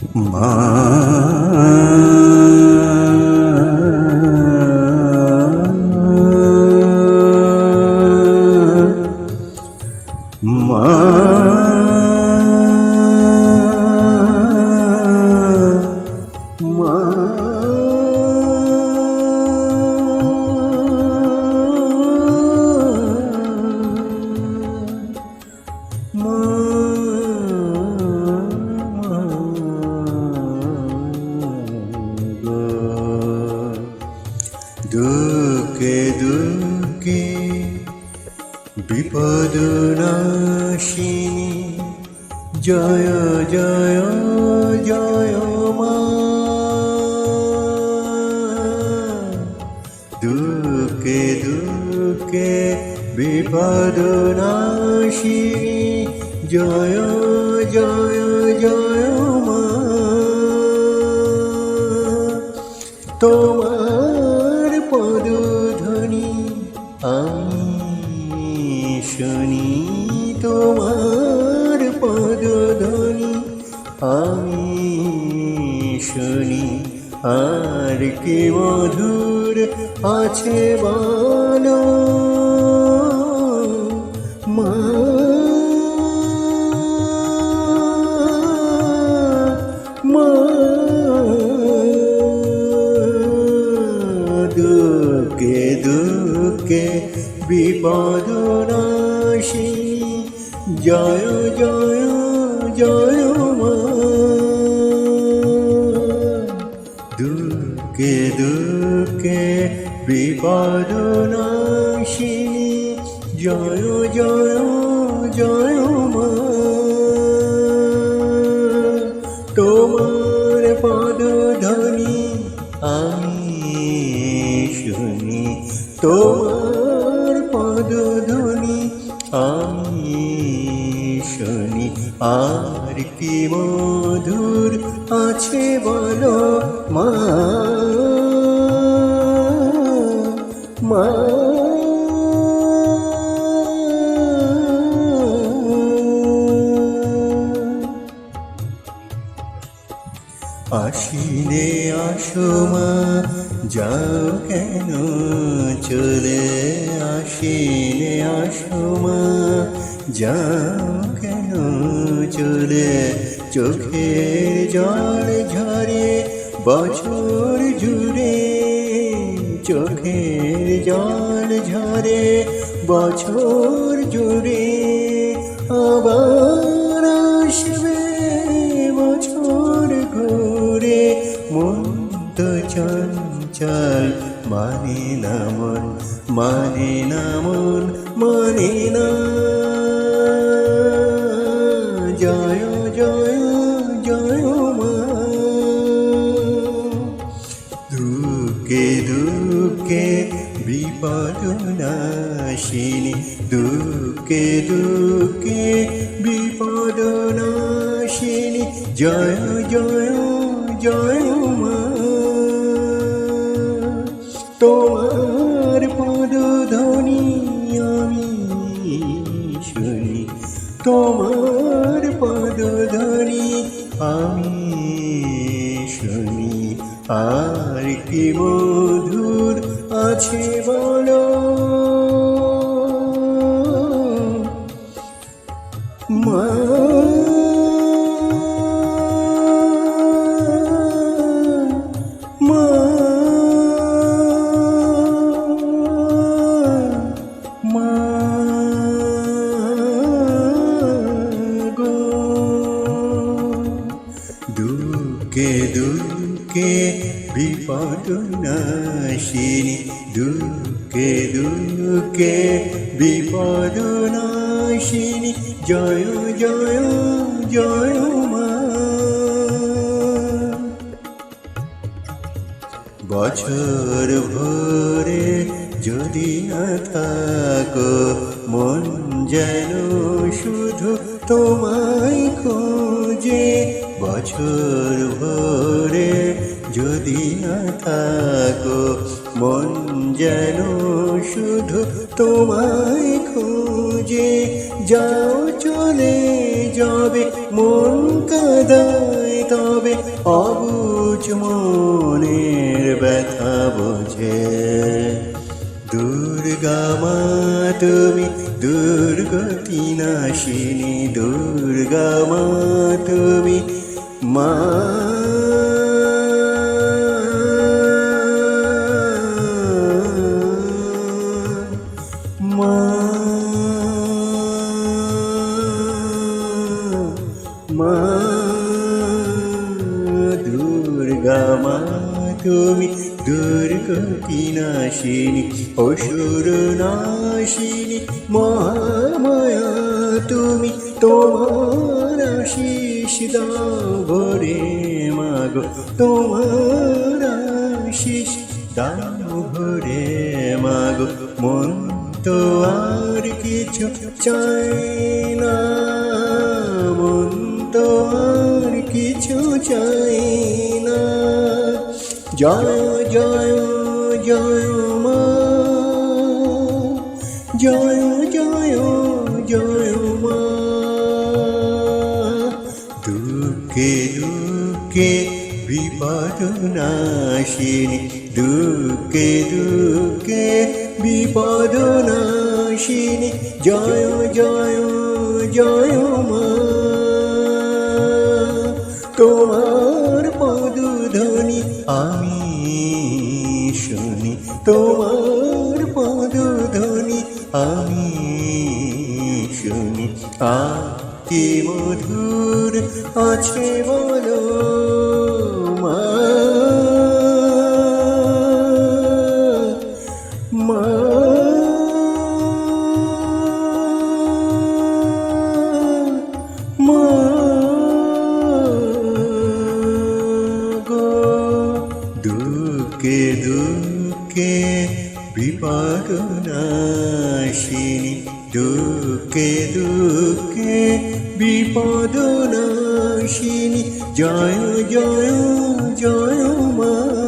মা মা বিপদ নাশিনী জয় জয় জয় মা। দুঃখে দুঃখে বিপদ নাশিনী জয় জয় জয় মা। তোমার পদধ্বনি আমি শুনি তোমার পদধ্বনি। আমি শুনি আর কি মধুর আছে বলো মা। দুঃখে দুঃখে বিপদ নাশী জয় জয় জয় মা। দুঃখে দুঃখে বিপদ নাশী জয় জয় জয় মা। তোমার পদধ্বনি আমি শুনি তোমার পদধ্বনি আমি শুনি। আর কি মধুর আছে বলো মা। মা আসিলে আসো মা যাও কেন চলে আসিলে আসো মা যাও কেন চলে চোখের জল ঝরে বছর জুড়ে, চোখের জল ঝরে বছর জুড়ে, আবার চঞ্চল মানে না মন মানে না মন মানে না জয় জয় জয়, মা। দুঃখে দুঃখে বিপদ নাশিনী, দুঃখে দুঃখে বিপদ নাশিনী। জয় জয় জয় শুনি তোমার পদধ্বনি আমি শুনি আর কি মধুর আছে বলো। মা মা দুঃখে দুঃখে বিপদ নাশিনী? দুঃখে দুঃখে বিপদ নাশিনী? জয় জয় জয় বছর ভরে যদি না থাকো, মন যেন শুধু তোমায় খোঁজে। বছর থাকো, মন যেন শুধু তোমায় খোঁজে। যাও, চলে যাবে, মন কাদায় তবে অবুজ মনের ব্যথা বোঝে। দুর্গা মা, তুমি দুর্গতি নাশিনী। দুর্গা মা, তুমি মা দুর্গা মা তুমি দুর্গতি নাশিনী অসুর নাশিনী, মহামায়া, তুমি তোমার আশিস দাও ভরে মাগো, তোমার আশিস দাও ভরে মাগো, মন তো আর কিছু চাই না, মন তো আর কিছু চাই না। জয় জয় জয় মা, জয় জয় জয় মা দুঃখে দুঃখে বিপদ নাশিনী দুঃখে দুঃখে বিপদ নাশিনী জয় জয় জয় মা তোমার তোমার পদু পদধ্বনি আমি শুনি। আ কি মধুর আছে বলো মা। দুঃখে দুঃখে বিপদ নাশিনী। জয় জয় জয় মা।